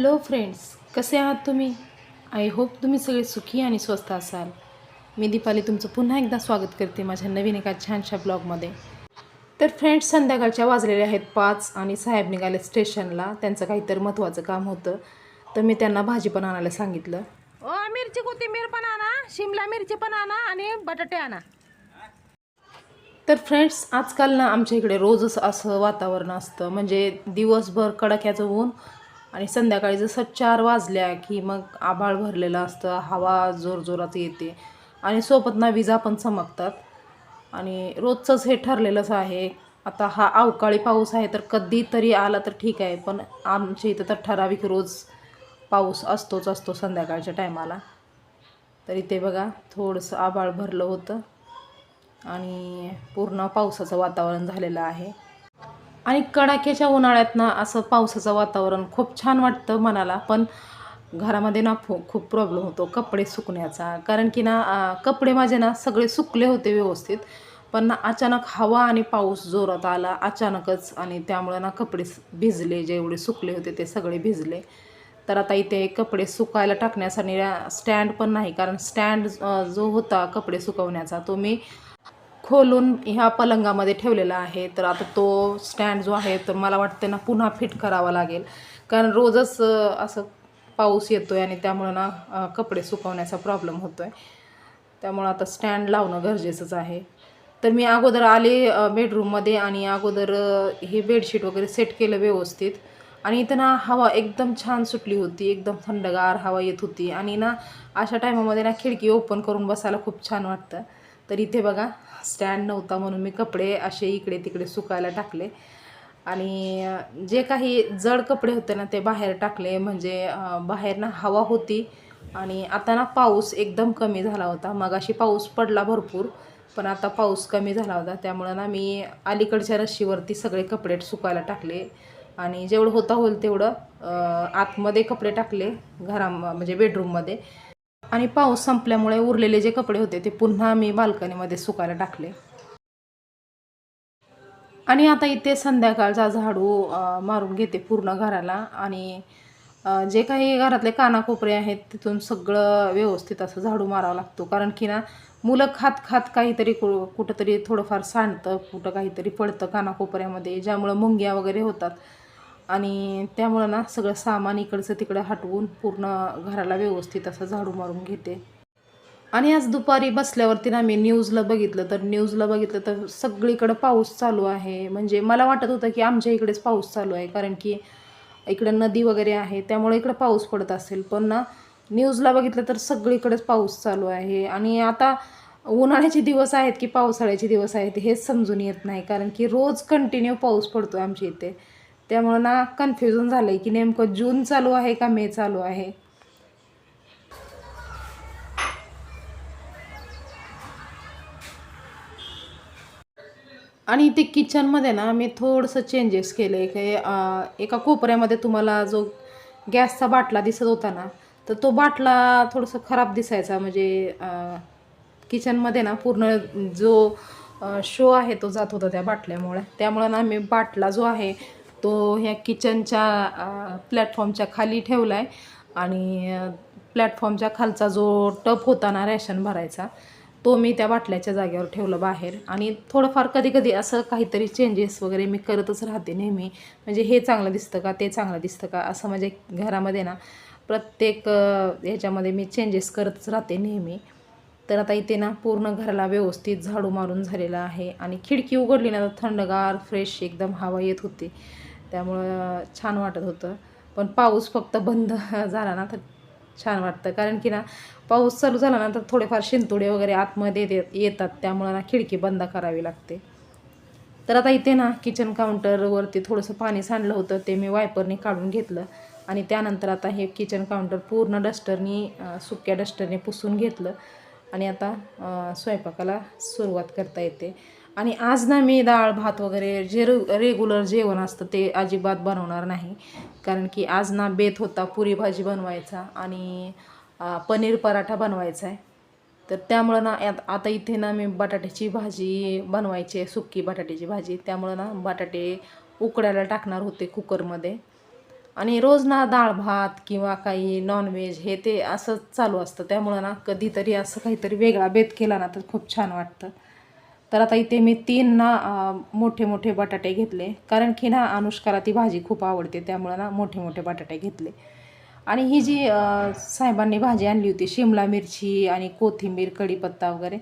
Hello friends कसे आहात तुम्ही? आय होप तुम्ही सगळे सुखी आणि स्वस्त असाल. मी दीपाली तुमचं पुन्हा एकदा स्वागत करते माझ्या नवीन एका छानशा ब्लॉगमध्ये. तर फ्रेंड्स संध्याकाळच्या वाजलेले आहेत पाच आणि साहेब निघाले स्टेशनला. त्यांचं काहीतरी महत्त्वाचं काम होतं. तर मी त्यांना भाजी पण आणायला सांगितलं. ओ मिरची कोथिंबीर पण आणा शिमला मिरची पण आणा आणि बटाटे आणा. तर फ्रेंड्स आजकाल ना आमच्या इकडे रोजच असं वातावरण असतं. म्हणजे दिवसभर कडाक्याचं ऊन आणि संध्याकाळी जसं चार वाजल्या की मग आभाळ भरलेलं असतं हवा जोरजोरात येते आणि सोबत ना विजा पण चमकतात. आणि रोजचंच हे ठरलेलंच आहे. आता हा अवकाळी पाऊस आहे तर कधीतरी आला तर ठीक आहे पण आमच्या इथं तर ठराविक रोज पाऊस असतोच असतो संध्याकाळच्या टायमाला. तर इथे बघा थोडंसं आभाळ भरलं होतं आणि पूर्ण पावसाचं वातावरण झालेलं आहे. आणि कडाक्याच्या उन्हाळ्यात ना असं पावसाचं वातावरण खूप छान वाटतं मनाला. पण घरामध्ये ना फो खूप प्रॉब्लेम होतो कपडे सुकण्याचा. कारण की ना कपडे माझे ना सगळे सुकले होते व्यवस्थित. पण ना अचानक हवा आणि पाऊस जोरात आला अचानकच आणि त्यामुळं ना कपडे भिजले जेवढे सुकले होते ते सगळे भिजले. तर आता इथे कपडे सुकायला टाकण्यासाठी स्टँड पण नाही. कारण स्टँड जो होता कपडे सुकवण्याचा तो मी खोलून ह्या पलंगामध्ये ठेवलेला आहे. तर आता तो स्टँड जो आहे तर मला वाटतं ना पुन्हा फिट करावा लागेल. कारण रोजच असं पाऊस येतो आहे आणि त्यामुळं ना कपडे सुकवण्याचा प्रॉब्लेम होतो आहे त्यामुळं आता स्टँड लावणं गरजेचंच आहे. तर मी अगोदर आले बेडरूममध्ये आणि अगोदर हे बेडशीट वगैरे सेट केलं व्यवस्थित. आणि इथं ना हवा एकदम छान सुटली होती. एकदम थंडगार हवा येत होती. आणि ना अशा टायमामध्ये ना खिडकी ओपन करून बसायला खूप छान वाटतं. तर इथे बघा स्टँड नव्हता म्हणून मी कपडे असे इकडे तिकडे सुकायला टाकले. आणि जे काही जड कपडे होते ना ते बाहेर टाकले. म्हणजे बाहेर ना हवा होती आणि आता ना पाऊस एकदम कमी झाला होता. मगाशी पाऊस पडला भरपूर पण आता पाऊस कमी झाला होता. त्यामुळं ना मी अलीकडच्या रस्सीवरती सगळे कपडे सुकायला टाकले. आणि जेवढं होता होईल तेवढं आतमध्ये कपडे टाकले घरा म्हणजे बेडरूममध्ये आणि पाऊस संपल्यामुळे उरलेले जे कपडे होते ते पुन्हा मी बाल्कनीमध्ये सुकायला टाकले. आणि आता इथे संध्याकाळचा झाडू मारून घेते पूर्ण घराला. आणि जे काही घरातले कानाकोपरे आहेत तिथून सगळं व्यवस्थित असं झाडू मारावा लागतो. कारण की ना मुलं खात खात काहीतरी कु कुठंतरी थोडंफार सांडतं कुठं काहीतरी पडतं कानाकोपऱ्यामध्ये ज्यामुळं मुंग्या वगैरे होतात. आणि त्यामुळं ना सगळं सामान इकडचं तिकडं हटवून पूर्ण घराला व्यवस्थित असं झाडू मारून घेते. आणि आज दुपारी बसल्यावरती ना मी न्यूजला बघितलं तर न्यूजला बघितलं तर सगळीकडं पाऊस चालू आहे. म्हणजे मला वाटत होतं की आमच्या इकडेच पाऊस चालू आहे कारण की इकडं नदी वगैरे आहे त्यामुळे इकडं पाऊस पडत असेल. पण ना न्यूजला बघितलं तर सगळीकडेच पाऊस चालू आहे. आणि आता उन्हाळ्याचे दिवस आहेत की पावसाळ्याचे दिवस आहेत हेच समजून येत नाही कारण की रोज कंटिन्यू पाऊस पडतो आहे आमच्या इथे. त्यामुळं ना कन्फ्युजन झालं आहे की नेमकं जून चालू आहे का मे चालू आहे? आणि ते किचनमध्ये ना मी थोडंसं चेंजेस केले की एका कोपऱ्यामध्ये तुम्हाला जो गॅसचा बाटला दिसत होता ना तर तो बाटला थोडंसं खराब दिसायचा. म्हणजे किचनमध्ये ना पूर्ण जो शो आहे तो जात होता त्या बाटल्यामुळे. त्यामुळं ना मी बाटला जो आहे तो ह्या किचनच्या प्लॅटफॉर्मच्या खाली ठेवला आहे आणि प्लॅटफॉर्मच्या खालचा जो टप होता ना रॅशन भरायचा तो मी त्या बाटल्याच्या जागेवर ठेवलं बाहेर. आणि थोडंफार कधी कधी असं काहीतरी चेंजेस वगैरे मी करतच राहते नेहमी. म्हणजे हे चांगलं दिसतं का ते चांगलं दिसतं का असं म्हणजे घरामध्ये ना प्रत्येक ह्याच्यामध्ये मी चेंजेस करतच राहते नेहमी. तर आता इथे ना पूर्ण घराला व्यवस्थित झाडू मारून झालेलं आहे. आणि खिडकी उघडली ना तर थंडगार फ्रेश एकदम हवा येत होती. त्यामुळं छान वाटत होतं. पण पाऊस फक्त बंद झाला ना तर छान वाटतं. कारण की ना पाऊस चालू झाला ना तर थोडेफार शिंतोडे वगैरे आतमध्ये येत- येतात. त्यामुळं ना खिडकी बंद करावी लागते. तर आता इथे ना किचन काउंटरवरती थोडंसं पाणी सांडलं होतं. ते मी वायपरने काढून घेतलं. आणि त्यानंतर आता हे किचन काउंटर पूर्ण डस्टरनी सुक्या डस्टरने पुसून घेतलं. आणि आता स्वयंपाकाला सुरुवात करता येते. आणि आज ना मी डाळ भात वगैरे जे रे रेग्युलर जेवण असतं ते अजिबात बनवणार नाही. कारण की आज ना बेत होता पुरी भाजी बनवायचा आणि पनीर पराठा बनवायचा आहे. तर त्यामुळं ना आता इथे ना मी बटाट्याची भाजी बनवायची आहे सुक्की बटाट्याची भाजी. त्यामुळं ना बटाटे उकडायला टाकणार होते कुकरमध्ये. आणि रोज ना डाळ भात किंवा काही नॉनव्हेज हे ते असं चालू असतं. त्यामुळं ना कधीतरी असं काहीतरी वेगळा बेत केला ना तर खूप छान वाटतं. तर आता इथे मी तीन ना मोठे मोठे बटाटे घेतले. कारण की ना अनुष्काला ती भाजी खूप आवडते त्यामुळं ना मोठे मोठे बटाटे घेतले. आणि ही जी साहेबांनी भाजी आणली होती शिमला मिरची आणि कोथिंबीर कढीपत्ता वगैरे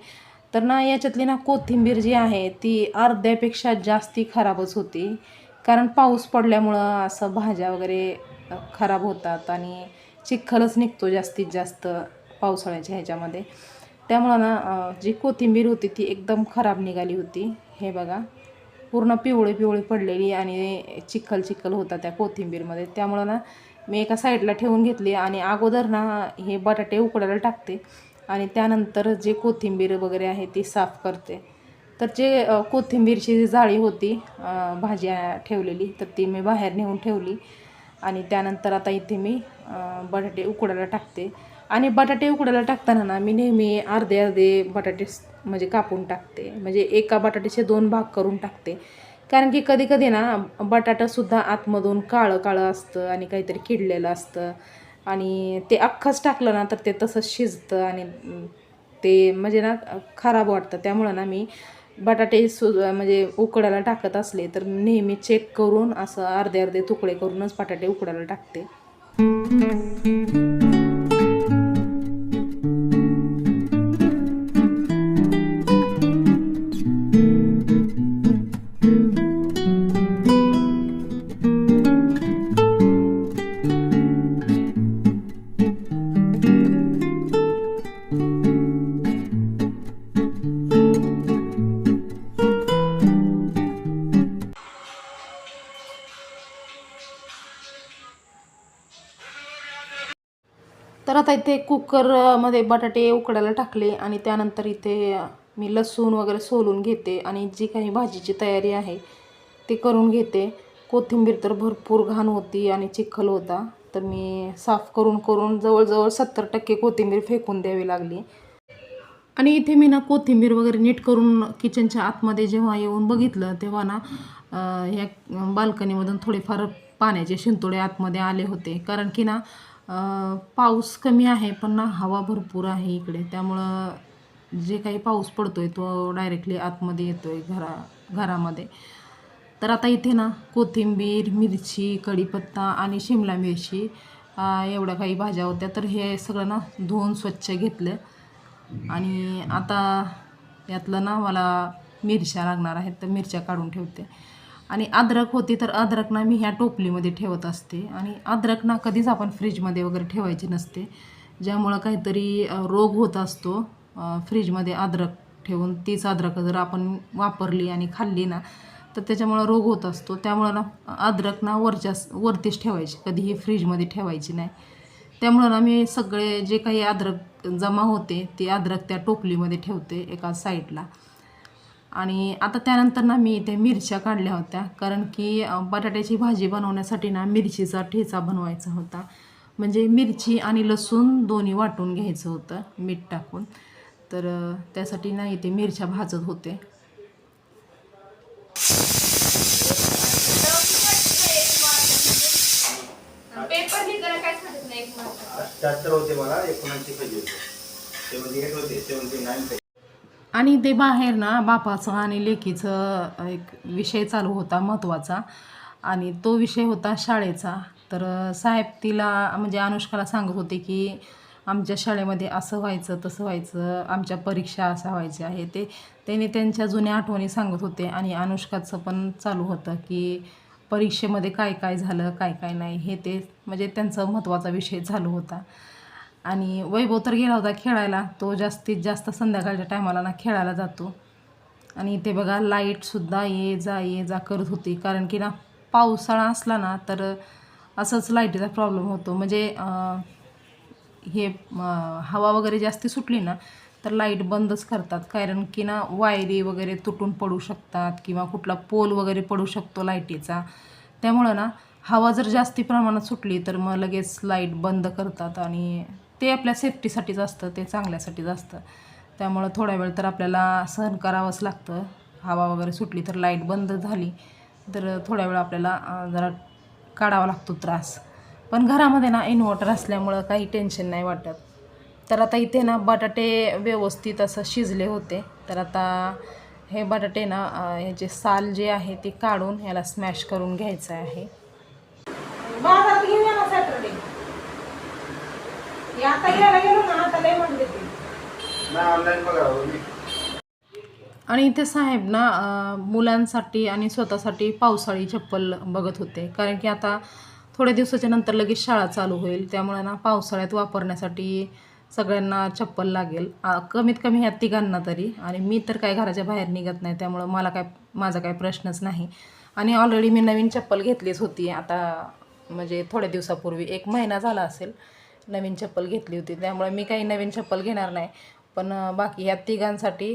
तर ना याच्यातली ना कोथिंबीर जी आहे ती अर्ध्यापेक्षा जास्ती खराबच होती. कारण पाऊस पडल्यामुळं असं भाज्या वगैरे खराब होतात आणि चिखलच निघतो जास्तीत जास्त पावसाळ्याच्या ह्याच्यामध्ये. त्यामुळं ना जी कोथिंबीर होती ती एकदम खराब निघाली होती. हे बघा पूर्ण पिवळी पिवळी पडलेली आणि चिखल चिखल होता त्या कोथिंबीरमध्ये. त्यामुळं ना मी एका साईडला ठेवून घेतली आणि अगोदर ना हे बटाटे उकडायला टाकते आणि त्यानंतर जे कोथिंबीर वगैरे आहे ती साफ करते. तर जे कोथिंबीरची जी जाळी होती भाज्या भाजी ठेवलेली तर ती मी बाहेर नेऊन ठेवली आणि त्यानंतर आता इथे मी बटाटे उकडायला टाकते. आणि बटाटे उकडायला टाकताना ना मी नेहमी अर्धे अर्धे बटाटे म्हणजे कापून टाकते. म्हणजे एका बटाट्याचे दोन भाग करून टाकते. कारण की कधी कधी ना बटाटासुद्धा आतमधून काळं काळं असतं आणि काहीतरी किडलेलं असतं. आणि ते अख्खंच टाकलं ना तर ते तसंच शिजतं आणि ते म्हणजे ना खराब वाटतं. त्यामुळं ना मी बटाटे सु म्हणजे उकडायला टाकत असले तर नेहमी चेक करून असं अर्धे अर्धे तुकडे करूनच बटाटे उकडायला टाकते. कुकरमध्ये बटाटे उकडायला टाकले आणि त्यानंतर इथे मी लसूण वगैरे सोलून घेते आणि जी काही भाजीची तयारी आहे ती करून घेते. कोथिंबीर तर भरपूर घाण होती आणि चिखल होता. तर मी साफ करून करून जवळजवळ सत्तर टक्के कोथिंबीर फेकून द्यावी लागली. आणि इथे मी ना कोथिंबीर वगैरे नीट करून किचनच्या आतमध्ये जेव्हा येऊन बघितलं तेव्हा ना ह्या बाल्कनीमधून थोडेफार पाण्याचे शिंतोडे आतमध्ये आले होते. कारण की ना पाऊस कमी आहे पण ना हवा भरपूर आहे इकडे. त्यामुळं जे काही पाऊस पडतो आहे तो डायरेक्टली आतमध्ये येतो आहे घरा घरामध्ये. तर आता इथे ना कोथिंबीर मिरची कढीपत्ता आणि शिमला मिरची एवढ्या काही भाज्या होत्या. तर हे सगळं ना धुवून स्वच्छ घेतलं. आणि आता यातलं ना मला मिरच्या लागणार आहेत तर मिरच्या काढून ठेवते. आणि अद्रक होती तर अद्रक ना मी ह्या टोपलीमध्ये ठेवत असते. आणि अद्रक ना कधीच आपण फ्रीजमध्ये वगैरे ठेवायची नसते. ज्यामुळं काहीतरी रोग होत असतो फ्रीजमध्ये अद्रक ठेवून. तीच अद्रक जर आपण वापरली आणि खाल्ली ना तर त्याच्यामुळं रोग होत असतो. त्यामुळं ना अद्रक ना वरच्या वरतीच ठेवायची. कधीही फ्रीजमध्ये ठेवायची नाही. त्यामुळं ना मी सगळे जे काही अद्रक जमा होते ते अद्रक त्या टोपलीमध्ये ठेवते एका साईडला. आणि आता त्यानंतर ना मी इथे मिरच्या काढल्या होत्या. कारण की बटाट्याची भाजी बनवण्यासाठी ना मिरचीचा ठेचा बनवायचा होता. म्हणजे मिरची आणि लसूण दोन्ही वाटून घ्यायचं होतं मीठ टाकून. तर त्यासाठी ना इथे मिरच्या भाजत होते. होते मला एकोणऐंशी पाहिजे होते सेवन्टी एट होते सेवन्टी नाईन पाहिजे आणि ते बाहेर ना बापाचं आणि लेकीचं एक विषय चालू होता महत्त्वाचा आणि तो विषय होता शाळेचा. तर साहेब तिला म्हणजे अनुष्काला सांगत होते की आमच्या शाळेमध्ये असं व्हायचं तसं व्हायचं आमच्या परीक्षा असा व्हायच्या. आहे ते त्याने त्यांच्या जुन्या आठवणी सांगत होते. आणि अनुष्काचं पण चालू होतं की परीक्षेमध्ये काय काय झालं काय काय नाही. हे ते म्हणजे त्यांचा महत्त्वाचा विषय चालू होता. आणि वैभव तर गेला होता खेळायला. तो जास्तीत जास्त संध्याकाळच्या टायमाला ना खेळायला जातो. आणि इथे बघा लाईटसुद्धा ये जा ये जा करत होती. कारण की ना पावसाळा असला ना तर असंच लाईटीचा प्रॉब्लेम होतो. म्हणजे हे हवा वगैरे जास्ती सुटली ना तर लाइट बंदच करतात. कारण की ना वायरी वगैरे तुटून पडू शकतात किंवा कुठला पोल वगैरे पडू शकतो लाईटीचा त्यामुळं ना हवा जर जास्ती प्रमाणात सुटली तर मग लगेच लाइट बंद करतात आणि ते आपल्या सेफ्टीसाठीच असतं ते चांगल्यासाठीच असतं. त्यामुळं थोडा वेळ तर आपल्याला सहन करावंच लागतं. हवा वगैरे सुटली तर लाइट बंद झाली तर थोड्या वेळ आपल्याला जरा काढावा लागतो त्रास. पण घरामध्ये ना इन्व्हर्टर असल्यामुळं काही टेन्शन नाही वाटत. तर आता इथे ना बटाटे व्यवस्थित असं शिजले होते. तर आता हे बटाटे ना ह्याचे साल जे आहे ते काढून याला स्मॅश करून घ्यायचं आहे. आता घ्यायला गेलो ना आता लय म्हणले ते. नाही ऑनलाईन बघा मी. आणि इथे साहेब ना मुलांसाठी आणि स्वतःसाठी पावसाळी चप्पल बघत होते. कारण की आता थोड्या दिवसाच्या नंतर लगेच शाळा चालू होईल. त्यामुळे ना पावसाळ्यात वापरण्यासाठी सगळ्यांना चप्पल लागेल. आ, कमीत कमी ह्या तिघांना तरी. आणि मी तर काय घराच्या बाहेर निघत नाही त्यामुळं मला काय माझा काय प्रश्नच नाही. आणि ऑलरेडी मी नवीन चप्पल घेतलीच होती. आता म्हणजे थोड्या दिवसापूर्वी एक महिना झाला असेल. नवीन चप्पल घेतली होती. त्यामुळे मी काही नवीन चप्पल घेणार नाही. पण बाकी या तिघांसाठी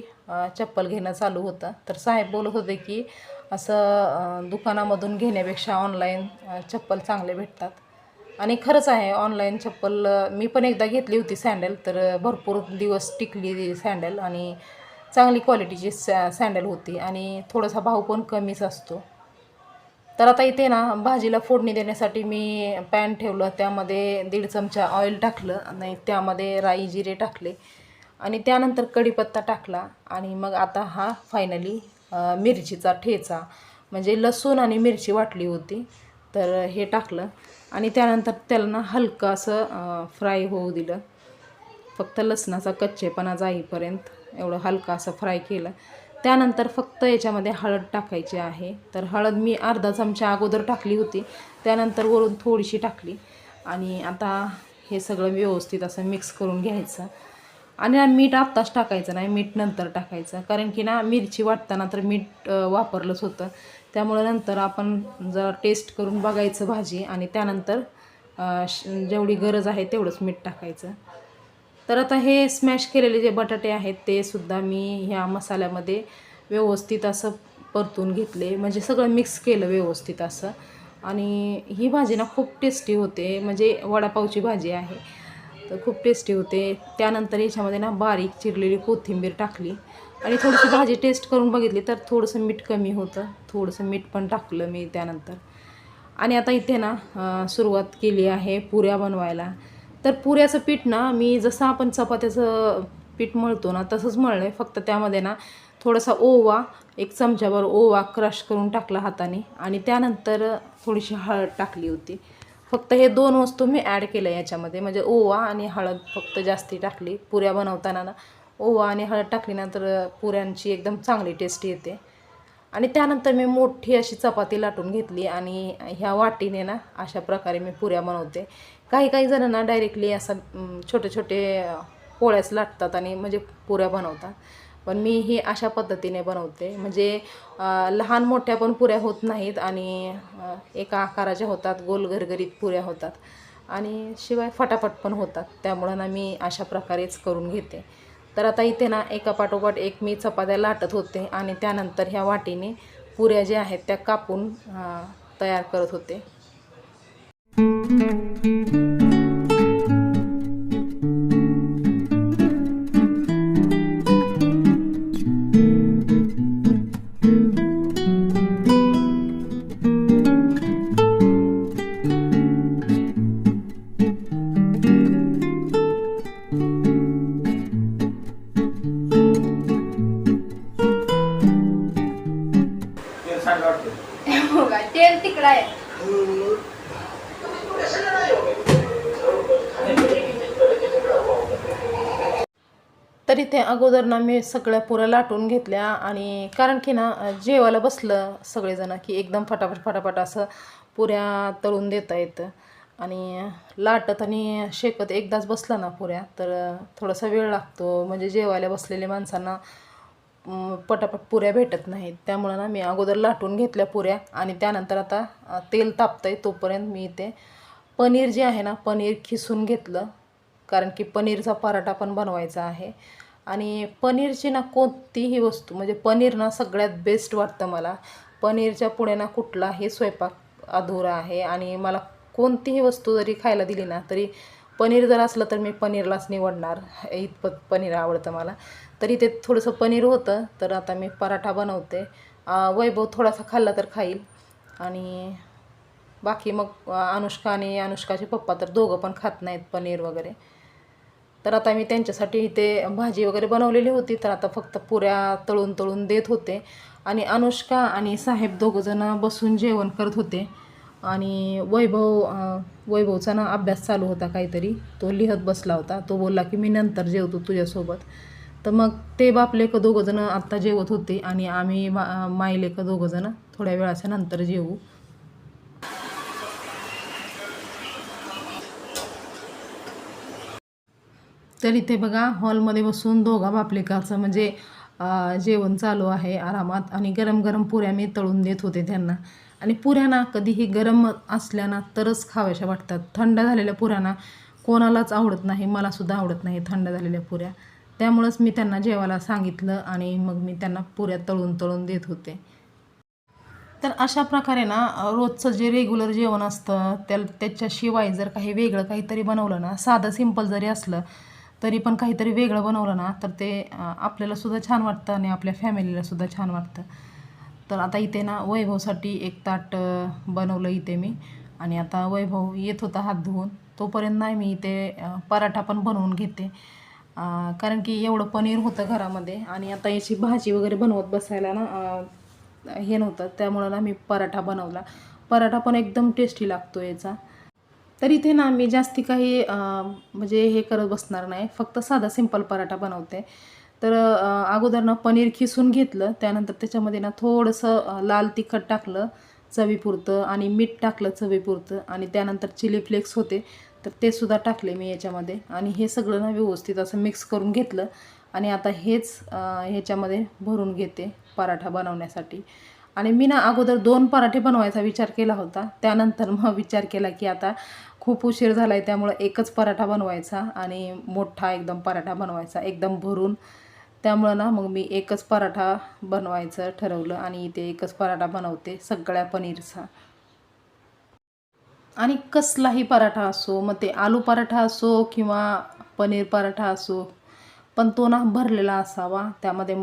चप्पल घेणं चालू होतं. तर साहेब बोलत होते की असं दुकानामधून घेण्यापेक्षा ऑनलाईन चप्पल चांगले भेटतात. आणि खरंच आहे ऑनलाईन चप्पल मी पण एकदा घेतली होती सँडल तर भरपूर दिवस टिकली सँडल आणि चांगली क्वालिटीची सॅ सँडल होती. आणि थोडासा भाव पण कमीच असतो. तर आता इथे ना भाजीला फोडणी देण्यासाठी मी पॅन ठेवलं त्यामध्ये दीड चमचा ऑइल टाकलं आणि त्यामध्ये राई जिरे टाकले. आणि त्यानंतर कढीपत्ता टाकला आणि मग आता हा फायनली मिरचीचा ठेचा म्हणजे लसूण आणि मिरची वाटली होती तर हे टाकलं. आणि त्यानंतर त्याला ना हलकं असं फ्राय होऊ दिलं. फक्त लसणाचा कच्चेपणा जाईपर्यंत एवढं हलका असं फ्राय केलं. त्यानंतर फक्त याच्यामध्ये हळद टाकायची आहे. तर हळद मी अर्धा चमचा अगोदर टाकली होती. त्यानंतर वरून थोडीशी टाकली. आणि आता हे सगळं व्यवस्थित असं मिक्स करून घ्यायचं. आणि ना मीठ आत्ताच टाकायचं नाही मीठ नंतर टाकायचं. कारण की ना मिरची वाटताना तर मीठ वापरलंच होतं. त्यामुळे नंतर आपण जर टेस्ट करून बघायचं भाजी आणि त्यानंतर श- जेवढी गरज आहे तेवढंच मीठ टाकायचं. तर आता हे स्मॅश केलेले जे बटाटे आहेत ते सुद्धा मी ह्या मसाल्यामध्ये व्यवस्थित असं परतून घेतले. म्हणजे सगळं मिक्स केलं व्यवस्थित असं. आणि ही भाजी ना खूप टेस्टी होते. म्हणजे वडापावची भाजी आहे. तर खूप टेस्टी होते. त्यानंतर याच्यामध्ये ना बारीक चिरलेली कोथिंबीर टाकली. आणि थोडीशी भाजी टेस्ट करून बघितली तर थोडंसं मीठ कमी होतं. थोडंसं मीठ पण टाकलं मी त्यानंतर. आणि आता इथे ना सुरुवात केली आहे पुऱ्या बनवायला. तर पुऱ्याचं पीठ ना मी जसं आपण चपात्याचं पीठ मळतो ना तसंच मळलं आहे फक्त त्यामध्ये ना थोडासा ओवा एक चमच्याभर ओवा क्रश करून टाकला हाताने आणि त्यानंतर थोडीशी हळद टाकली होती. फक्त हे दोन वस्तू मी ॲड केल्या याच्यामध्ये. म्हणजे ओवा आणि हळद फक्त जास्ती टाकली. पुऱ्या बनवताना ना ओवा आणि हळद टाकली पुऱ्यांची एकदम चांगली टेस्ट येते. आणि त्यानंतर मी मोठी अशी चपाती लाटून घेतली आणि ह्या वाटीने ना अशा प्रकारे मी पुऱ्या बनवते. काही काही जणांना डायरेक्टली असं छोटे छोटे पोळ्याच लाटतात आणि म्हणजे पुऱ्या बनवतात. पण मी ही अशा पद्धतीने बनवते. म्हणजे लहान मोठ्या पण पुऱ्या होत नाहीत आणि एका आकाराच्या होतात गोल घरघरीत पुऱ्या होतात. आणि शिवाय फटाफट पण होतात. त्यामुळं ना मी अशा प्रकारेच करून घेते. तर आता इथे ना एका पाठोपाठ एक मी चपात्या लाटत होते आणि त्यानंतर ह्या वाटीने पुऱ्या ज्या आहेत त्या कापून तयार करत होते. वाटतं तेल तिकडं आहे. तर इथे अगोदर ना मी सगळ्या पुऱ्या लाटून घेतल्या आणि कारण की ना जेवायला बसलं सगळेजण की एकदम फटाफट फटाफट असं पुऱ्या तळून देता येतं आणि लाटत आणि शेकत एकदाच बसला ना पुऱ्या तर थोडासा वेळ लागतो. म्हणजे जेवायला बसलेल्या माणसांना पटापट पुऱ्या भेटत नाहीत. त्यामुळं ना मी अगोदर लाटून घेतल्या पुऱ्या आणि त्यानंतर आता तेल तापतं आहे तोपर्यंत मी इथे पनीर जे आहे ना पनीर खिसून घेतलं. कारण की पनीरचा पराठा पण बनवायचा आहे. आणि पनीरची ना कोणतीही वस्तू म्हणजे पनीर ना सगळ्यात बेस्ट वाटतं मला. पनीरच्या पुढे ना कुठलाही स्वयंपाक अधुरा आहे आणि मला कोणतीही वस्तू जरी खायला दिली ना तरी पनीर जर असलं तर मी पनीरलाच निवडणार. इतपत पनीर आवडतं मला. तरी ते थोडंसं पनीर होतं तर आता मी पराठा बनवते. वैभव थोडासा खाल्ला तर खाईल. आणि बाकी मग अनुष्का आणि अनुष्काचे पप्पा तर दोघं पण खात नाहीत पनीर वगैरे. तर आता मी त्यांच्यासाठी इथे भाजी वगैरे बनवलेली होती तर आता फक्त पुऱ्या तळून तळून देत होते. आणि अनुष्का आणि साहेब दोघंजणं बसून जेवण करत होते. आणि वैभव वैभवचा ना अभ्यास चालू होता काहीतरी. तो लिहत बसला होता. तो बोलला की मी नंतर जेवतो तुझ्यासोबत. तर मग ते बापलेकं दोघंजणं आत्ता जेवत होते आणि आम्ही मा मायलेकं दोघंजणं थोड्या वेळाच्या नंतर जेवू. तर इथे बघा हॉलमध्ये बसून दोघा बापलेकाचं म्हणजे जेवण चालू आहे आरामात आणि गरम गरम पुऱ्या मी तळून देत होते त्यांना. आणि पुऱ्यांना कधीही गरम असल्याना तरच खाव्याशा वाटतात. थंड झालेल्या पुऱ्यांना कोणालाच आवडत नाही मलासुद्धा आवडत नाही थंड झालेल्या पुऱ्या. त्यामुळंच मी त्यांना जेवायला सांगितलं आणि मग मी त्यांना पुऱ्या तळून तळून देत होते. तर अशा प्रकारे ना रोजचं जे रेग्युलर जेवण असतं त्या त्याच्याशिवाय जर काही वेगळं काहीतरी बनवलं ना साधं सिंपल जरी असलं तरी पण काहीतरी वेगळं बनवलं ना तर ते आपल्यालासुद्धा आपल्याला सुद्धा छान वाटतं आणि आपल्या फॅमिलीला सुद्धा छान वाटतं. तर आता इथे ना वैभवसाठी एक ताट बनवलं इथे मी. आणि आता वैभव येत होता हात धुवून. तोपर्यंत नाही मी इथे पराठा पण बनवून घेते. कारण की एवढं पनीर होतं घरामध्ये. आणि आता याची भाजी वगैरे बनवत बसायला ना हे नव्हतं. त्यामुळं ना मी पराठा बनवला. पराठा पण एकदम टेस्टी लागतो याचा. तर इथे ना मी जास्ती काही म्हणजे हे करत बसणार नाही. फक्त साधा सिंपल पराठा बनवते. तर अगोदर ना पनीर खिसून घेतलं त्यानंतर त्याच्यामध्ये ना थोडंसं लाल तिखट टाकलं चवीपुरतं आणि मीठ टाकलं चवीपुरतं आणि त्यानंतर चिली फ्लेक्स होते तर ते सुद्धा टाकले मी याच्यामध्ये आणि हे सगळं ना व्यवस्थित असं मिक्स करून घेतलं आणि आता हेच ह्याच्यामध्ये भरून घेते पराठा बनवण्यासाठी. आणि मी ना अगोदर दोन पराठे बनवायचा विचार केला होता त्यानंतर मग विचार केला की आता खूप उशीर झाला आहे त्यामुळं एकच पराठा बनवायचा आणि मोठा एकदम पराठा बनवायचा एकदम भरून त्यामुळं ना मग मी एकच पराठा बनवायचं ठरवलं आणि इथे एकच पराठा बनवते सगळ्या पनीरचा. आणि कसलाही पराठा असो मग ते आलू पराठा असो किंवा पनीर पराठा असो पण तो ना भरलेला असावा. त्यामध्ये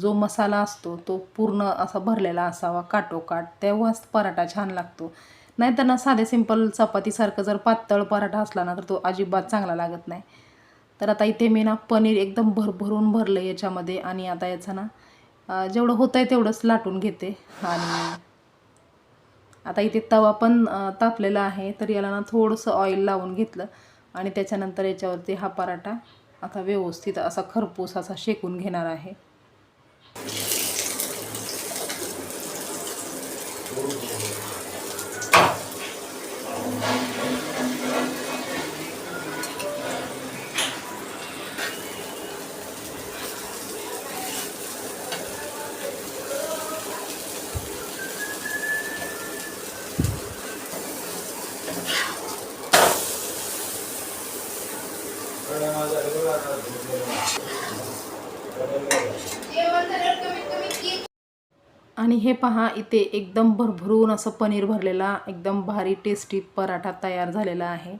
जो मसाला असतो तो पूर्ण असा भरलेला असावा काटोकाट. तेव्हाच पराठा छान लागतो. नाहीतर ना साधे सिंपल चपातीसारखं जर पातळ पराठा असला ना तर तो अजिबात चांगला लागत नाही. तर आता इथे मी ना पनीर एकदम भरभरून भरलं याच्यामध्ये आणि आता याचं ना जेवढं होतं आहे तेवढंच लाटून घेते. आणि आता इथे तवा पण तापलेला आहे तर याला ना थोडंसं ऑइल लावून घेतलं आणि त्याच्यानंतर याच्यावरती हा पराठा आता व्यवस्थित असा खरपूस असा शेकून घेणार आहे. आणि हे पहा इथे एकदम भरभरून असं पनीर भरलेला एकदम भारी टेस्टी पराठा तयार झालेला आहे.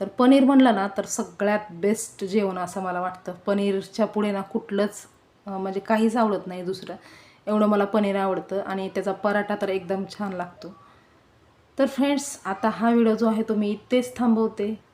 तर पनीर म्हणलं ना तर सगळ्यात बेस्ट जेवण असं मला वाटतं. पनीरच्या पुढे ना कुठलंच म्हणजे काहीच आवडत नाही दुसरं. एवढं मला पनीर आवडतं आणि त्याचा पराठा तर एकदम छान लागतो. तर फ्रेंड्स आता हा व्हिडिओ जो आहे तो मी इथेच थांबवते.